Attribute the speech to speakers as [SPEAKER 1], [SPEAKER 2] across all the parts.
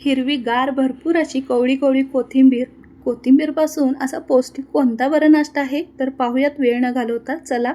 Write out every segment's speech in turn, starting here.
[SPEAKER 1] हिरवी गार भरपूर अशी कोवळी कोवळी कोथिंबीर. कोथिंबीरपासून असा पौष्टिक कोणता बरं नाश्ता आहे? तर पाहूयात वेळ न घालवता चला.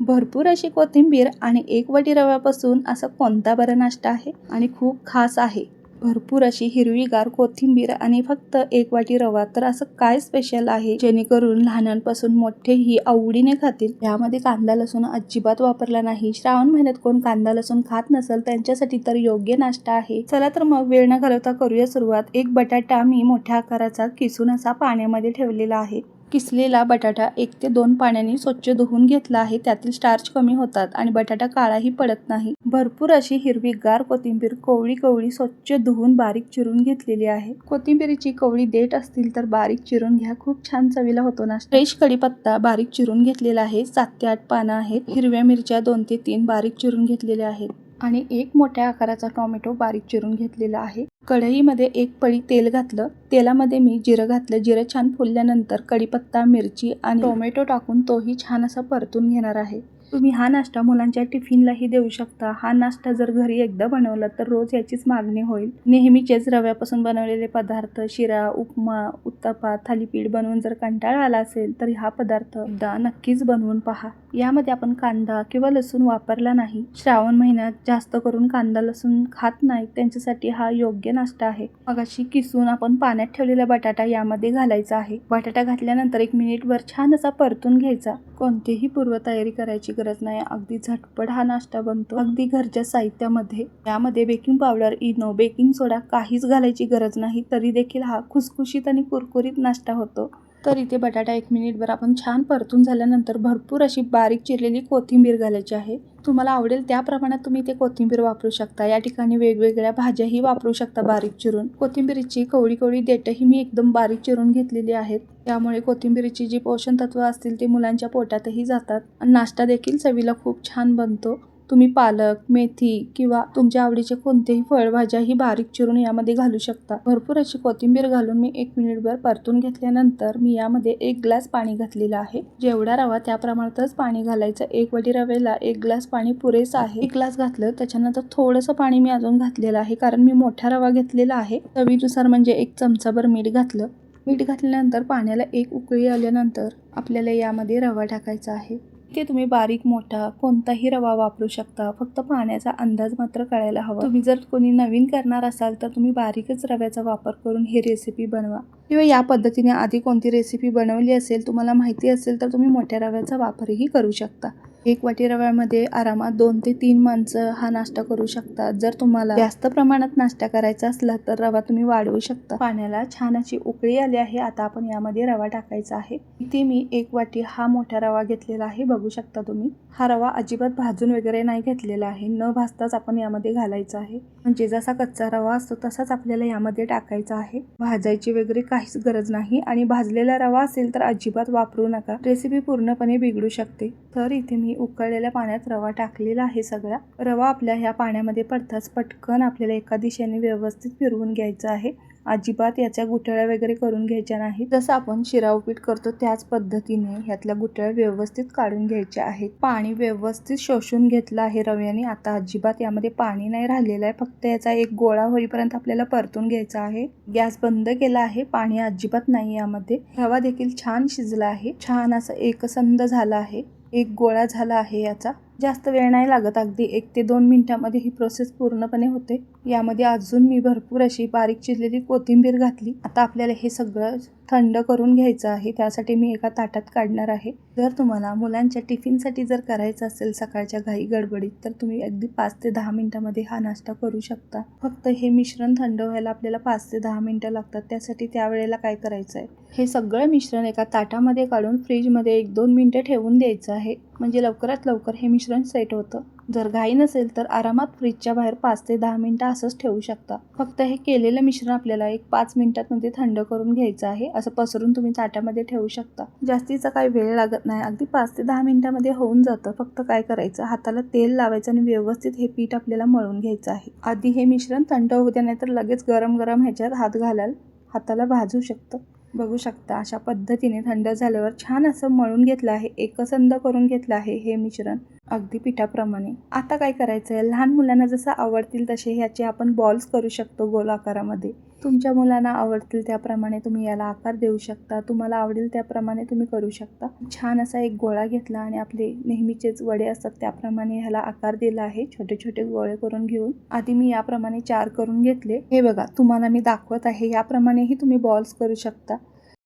[SPEAKER 1] भरपूर अशी कोथिंबीर आणि एक वाटी रव्यापासून असा कोणता बरं नाश्ता आहे? आणि खूप खास आहे. भरपूर अशी हिरवीगार कोथिंबीर आणि फक्त एक वाटी रवा. तर असं काय स्पेशल आहे? जेणेकरून लहानांपासून मोठेही आवडीने खातील. यामध्ये कांदा लसूण अजिबात वापरला नाही. श्रावण महिन्यात कोण कांदा लसूण खात नसेल त्यांच्यासाठी तर योग्य नाश्ता आहे. चला तर मग वेळ न घालवता करूया सुरुवात. एक बटाटा मी मोठ्या आकाराचा किसून असा पाण्यामध्ये ठेवलेला आहे. किसलेला बटाटा एक ते दोन पाण्याने स्वच्छ धुवून घेतला आहे त्यातील स्टार्च कमी होतात आणि बटाटा काळाही पडत नाही. भरपूर अशी हिरवी गार कोथिंबीर कोवळी कवळी स्वच्छ धुवून बारीक चिरून घेतलेली आहे. कोथिंबीरीची कवळी देठ असतील तर बारीक चिरून घ्या खूप छान चवीला होतो ना फ्रेश कढीपत्ता बारीक चिरून घेतलेला आहे सात ते आठ पानं आहेत. हिरव्या मिरच्या दोन ते तीन बारीक चिरून घेतलेल्या आहेत आणि एक मोठ्या आकाराचा टोमॅटो बारीक चिरून घेतलेला आहे. कढईमध्ये एक पळी तेल घातलं. तेलामध्ये मी जिरं घातलं. जिरं छान फुलल्यानंतर कढीपत्ता मिरची आणि टोमॅटो टाकून तोही छान असा परतून घेणार आहे. तुम्ही हा नाश्ता मुलांच्या टिफिनलाही देऊ शकता. हा नाश्ता जर घरी एकदा बनवला तर रोज याचीच मागणी होईल. नेहमीचेच रव्यापासून बनवलेले पदार्थ शिरा उपमा उत्तपा थालीपीठ बनवून जर कंटाळा आला असेल तर हा पदार्थ एकदा नक्कीच बनवून पहा. यामध्ये आपण कांदा किंवा लसूण वापरला नाही. श्रावण महिन्यात जास्त करून कांदा लसूण खात नाही. त्यांच्यासाठी हा योग्य नाश्ता आहे. मगाशी किसून आपण पाण्यात ठेवलेला बटाटा यामध्ये घालायचा आहे. बटाटा घातल्यानंतर एक मिनिटभर छान असा परतून घ्यायचा. कोणतीही पूर्वतयारी करायची गरज नाही. अगदी झटपट हा नाश्ता बनतो. अगदी घरच्या साहित्यामध्ये. यामध्ये baking powder Eno baking soda काहीच घालायची गरज नाही. तरी देखील हा खुसखुशीत आणि कुरकुरीत नाश्ता होतो. तर इथे बटाटा एक मिनिटभर आपण छान परतून झाल्यानंतर भरपूर अशी बारीक चिरलेली कोथिंबीर घालायची आहे. तुम्हाला आवडेल त्या प्रमाणात तुम्ही ते कोथिंबीर वापरू शकता. या ठिकाणी वेगवेगळ्या भाज्याही वापरू शकता बारीक चिरून. कोथिंबीरीची कवळी कवळी देठही मी एकदम बारीक चिरून घेतलेली आहेत. त्यामुळे कोथिंबीरीची जी पोषण तत्व असतील ते मुलांच्या पोटातही जातात. आणि नाश्ता देखील चवीला खूप छान बनतो. तुम्ही पालक मेथी किंवा तुमच्या आवडीचे कोणतेही फळभाज्या ही बारीक चिरून यामध्ये घालू शकता. भरपूर अशी कोथिंबीर घालून मी एक मिनिटभर परतून घेतल्यानंतर मी यामध्ये एक ग्लास पाणी घातलेलं आहे. जेवढा रवा त्या प्रमाणातच पाणी घालायचं. एक वाटी रव्याला एक ग्लास पाणी पुरेसं आहे. एक ग्लास घातलं त्याच्यानंतर थोडंसं पाणी मी अजून घातलेलं आहे कारण मी मोठा रवा घेतलेला आहे. चवीनुसार म्हणजे एक चमचाभर मीठ घातलं. मीठ घातल्यानंतर पाण्याला एक उकळी आल्यानंतर आपल्याला यामध्ये रवा टाकायचा आहे. ते तुम्ही बारीक मोठा कोणताही रवा वापरू शकता. फक्त पाण्याचा अंदाज मात्र कळायला हवा. तुम्ही जर कोणी नवीन करणार असाल तर तुम्ही बारीकच रव्याचा वापर करून ही रेसिपी बनवा. किंवा या पद्धतीने आधी कोणती रेसिपी बनवली असेल तुम्हाला माहिती असेल तर तुम्ही मोठ्या रव्याचा वापरही करू शकता. एक वाटी रव्यामध्ये आरामात दोन ते तीन माणसं हा नाश्ता करू शकतात. जर तुम्हाला जास्त प्रमाणात नाश्ता करायचा असला तर रवा तुम्ही वाढवू शकता. पाण्याला छान अशी उकळी आली आहे. आता आपण यामध्ये रवा टाकायचा आहे. इथे मी एक वाटी हा मोठा रवा घेतलेला आहे. बघू शकता तुम्ही. हा रवा अजिबात भाजून वगैरे नाही घेतलेला आहे. न भाजताच आपण यामध्ये घालायचा आहे. म्हणजे जसा कच्चा रवा असतो तसाच आपल्याला यामध्ये टाकायचा आहे. भाजायची वगैरे काहीच गरज नाही. आणि भाजलेला रवा असेल तर अजिबात वापरू नका. रेसिपी पूर्णपणे बिघडू शकते. तर इथे मी उकळलेल्या पाण्यात रवा टाकलेला आहे सगळा. रवा आपल्या ह्या पाण्यामध्ये पडताच पटकन आपल्याला एका दिशेने व्यवस्थित फिरवून घ्यायचं आहे. अजिबात याच्या गुठळ्या वगैरे करून घ्यायच्या नाही जसं आपण शिरा उपीट करतो त्याच पद्धतीने ह्यातल्या गुठळ्या व्यवस्थित काढून घ्यायच्या आहेत. पाणी व्यवस्थित शोषून घेतलं आहे रव्याने. आता अजिबात यामध्ये पाणी नाही राहिलेलं आहे. फक्त याचा एक गोळा होईपर्यंत आपल्याला परतून घ्यायचा आहे. गॅस बंद केला आहे. पाणी अजिबात नाही यामध्ये. रवा देखील छान शिजला आहे. छान असं एकसंध झाला आहे. एक गोळा झाला आहे याचा. जास्त वेळ नाही लागत. अगदी एक ते दोन मिनिटामध्ये ही प्रोसेस पूर्णपणे होते. यामध्ये अजून मी भरपूर अशी बारीक चिरलेली कोथिंबीर घातली. आता आपल्याला हे सगळं थंड करून घ्यायचं आहे. त्यासाठी मी एका ताटात काढणार आहे. जर तुम्हाला मुलांच्या टिफिनसाठी जर करायचं असेल सकाळच्या घाई गडबडीत तर तुम्ही अगदी पाच ते दहा मिनिटामध्ये हा नाश्ता करू शकता. फक्त हे मिश्रण थंड व्हायला आपल्याला पाच ते दहा मिनटं लागतात. त्यासाठी त्यावेळेला काय करायचं आहे हे सगळं मिश्रण एका ताटामध्ये काढून फ्रीजमध्ये एक दोन मिनटं ठेवून द्यायचं आहे. म्हणजे लवकरात लवकर हे मिश्रण सेट होतं. जर घाई नसेल तर आरामात फ्रीजच्या बाहेर पाच ते दहा मिनटं असंच ठेवू शकता. फक्त हे केलेलं मिश्रण आपल्याला एक पाच मिनिटांमध्ये थंड करून घ्यायचं आहे असं पसरून तुम्ही ताटामध्ये ठेवू शकता. जास्तीचा काही वेळ लागत नाही अगदी पाच ते दहा मिनिटांमध्ये होऊन जातं. फक्त काय करायचं हाताला तेल लावायचं आणि व्यवस्थित हे पीठ आपल्याला मळून घ्यायचं आहे. आधी हे मिश्रण थंड होऊ द्या नाही तर लगेच गरम गरम ह्याच्यात हात घालाल हाताला भाजू शकतं. बघू शकता अशा पद्धतीने थंड झाल्यावर छान असं मळून घेतलं आहे एकसंध करून घेतलं आहे हे मिश्रण. अगदी पिठाप्रमाणे. आता काय करायचं आहे लहान मुलांना जसं आवडतील तसे ह्याचे आपण बॉल्स करू शकतो गोल आकारामध्ये. तुमच्या मुलांना आवडतील त्याप्रमाणे तुम्ही याला आकार देऊ शकता. तुम्हाला आवडेल त्याप्रमाणे तुम्ही करू शकता. छान असा एक गोळा घेतला आणि आपले नेहमीचेच वडे असतात त्याप्रमाणे ह्याला आकार दिला आहे. छोटे छोटे गोळे करून घेऊन. आधी मी याप्रमाणे चार करून घेतले. हे बघा तुम्हाला मी दाखवत आहे. याप्रमाणेही तुम्ही बॉल्स करू शकता.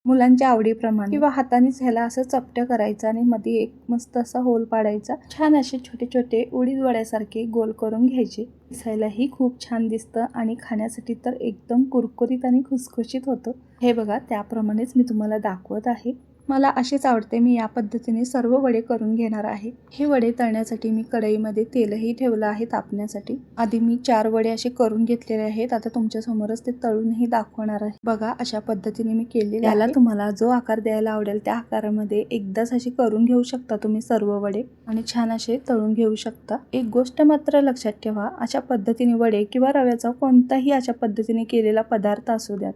[SPEAKER 1] मुलांच्या आवडीप्रमाणे. किंवा हातानेच ह्याला असं चपट्या करायचं आणि मध्ये एक मस्त असा होल पाडायचा. छान असे छोटे छोटे उडीद वड्यासारखे गोल करून घ्यायचे. दिसायलाही खूप छान दिसतं आणि खाण्यासाठी तर एकदम कुरकुरीत आणि खुसखुशीत होतं. हे बघा त्याप्रमाणेच मी तुम्हाला दाखवत आहे. मला असेच आवडते मी या पद्धतीने सर्व वडे करून घेणार आहे. हे वडे तळण्यासाठी मी कढईमध्ये तेलही ठेवलं आहे तापण्यासाठी. आधी मी चार वडे असे करून घेतलेले आहेत आता तुमच्या समोरच ते तळूनही दाखवणार आहे. बघा अशा पद्धतीने मी केलेले याला तुम्हाला जो आकार द्यायला आवडेल त्या आकारामध्ये एकदाच अशी करून घेऊ शकता तुम्ही सर्व वडे. आणि छान असे तळून घेऊ शकता. एक गोष्ट मात्र लक्षात ठेवा अशा पद्धतीने वडे किंवा रव्याचा कोणताही अशा पद्धतीने केलेला पदार्थ असू द्यात.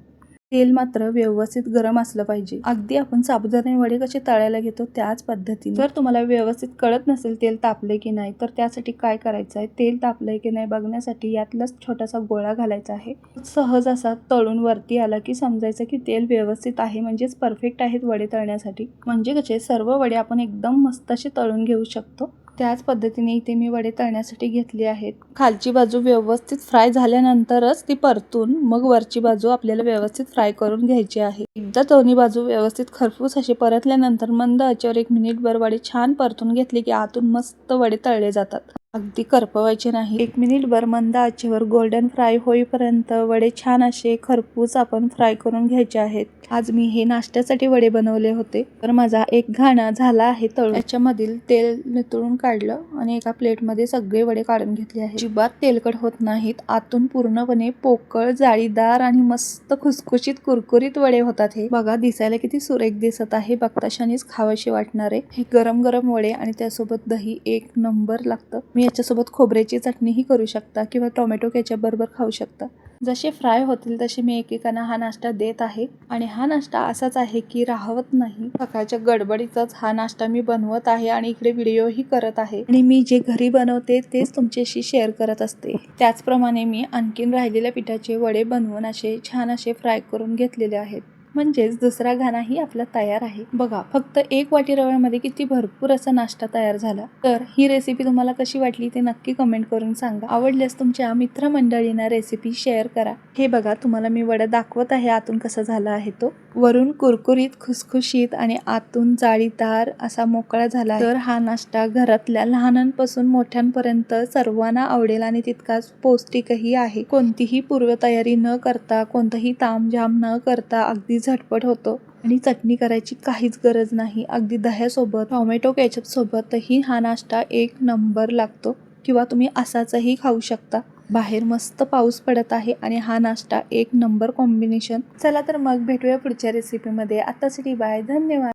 [SPEAKER 1] तेल मात्र व्यवस्थित गरम असलं पाहिजे. अगदी आपण साबुदाणे वडे कसे तळायला घेतो त्याच पद्धतीने. जर तुम्हाला व्यवस्थित कळत नसेल तेल तापले की नाही तर त्यासाठी काय करायचं आहे? तेल तापलंय की नाही बघण्यासाठी यातलाच छोटासा गोळा घालायचा आहे. सहज असा तळून वरती आला की समजायचं की तेल व्यवस्थित आहे म्हणजेच परफेक्ट आहेत वडे तळण्यासाठी. म्हणजे कसे? सर्व वडे आपण एकदम मस्त असे तळून घेऊ शकतो. त्याच पद्धतीने इथे मी वडे तळण्यासाठी घेतले आहेत. खालची बाजू व्यवस्थित फ्राय झाल्यानंतरच ती परतून मग वरची बाजू आपल्याला व्यवस्थित फ्राय करून घ्यायची आहे. एकदा दोन्ही बाजू व्यवस्थित खरपूस असे परतल्यानंतर मंद आचेवर एक मिनिटभर वडे छान परतून घेतले की आतून मस्त वडे तळले जातात. अगदी करपवायचे नाही एक मिनिटभर मंद आचेवर गोल्डन फ्राय होईपर्यंत वडे छान असे खरपूस आपण फ्राय करून घ्यायचे आहेत. आज मी हे नाश्त्यासाठी वडे बनवले होते. तर माझा एक घाणा झाला आहे तळून. त्याच्यामधील तेल नितळून काढलं आणि एका प्लेटमध्ये सगळे वडे काढून घेतले आहे जिबात तेलकट होत नाहीत. आतून पूर्णपणे पोकळ जाळीदार आणि मस्त खुसखुशीत कुरकुरीत वडे होतात हे. बघा दिसायला किती सुरेख दिसत आहे. बघताशानेच खावाशी वाटणारे. हे गरम गरम वडे आणि त्यासोबत दही एक नंबर लागतं. मी याच्यासोबत खोबऱ्याची चटणीही करू शकता किंवा टोमॅटो केचपबरोबर खाऊ शकता. जसे फ्राय होतील तसे मी एकेकांना हा नाश्ता देत आहे. आणि हा नाश्ता असाच आहे की राहवत नाही. सकाळच्या गडबडीतच हा नाश्ता मी बनवत आहे आणि इकडे व्हिडिओही करत आहे. आणि मी जे घरी बनवते तेच तुमच्याशी शेअर करत असते. त्याचप्रमाणे मी आणखीन राहिलेल्या पिठाचे वडे बनवून असे छान असे फ्राय करून घेतलेले आहेत. म्हणजेच दुसरा घाणाही आपला तयार आहे. बघा फक्त एक वाटी रव्यामध्ये किती भरपूर असा नाश्ता तयार झाला. तर ही रेसिपी तुम्हाला कशी वाटली ते नक्की कमेंट करून सांगा. आवडल्यास तुमच्या मित्रमंडळींना रेसिपी शेअर करा. हे बघा तुम्हाला मी वडा दाखवत आहे आतून कसा झाला आहे तो. वरून कुरकुरीत खुसखुशीत आणि आतून जाळीदार असा मोकळा झाला तर हा नाश्ता घरातल्या लहानांपासून मोठ्यांपर्यंत सर्वांना आवडेल आणि तितकाच पौष्टिकही आहे. कोणतीही पूर्वतयारी न करता कोणतंही तामझाम न करता अगदी झटपट होतो आणि चटणी करायची काहीच गरज नाही. अगदी दह्यासोबत टोमॅटो केचपसोबतही हा नाश्ता एक नंबर लागतो किंवा तुम्ही असाचही खाऊ शकता. बाहेर मस्त पाऊस पडत आहे आणि हा नाश्ता एक नंबर कॉम्बिनेशन. चला तर मग भेटूया पुढच्या रेसिपीमध्ये आत्तासाठी बाय धन्यवाद.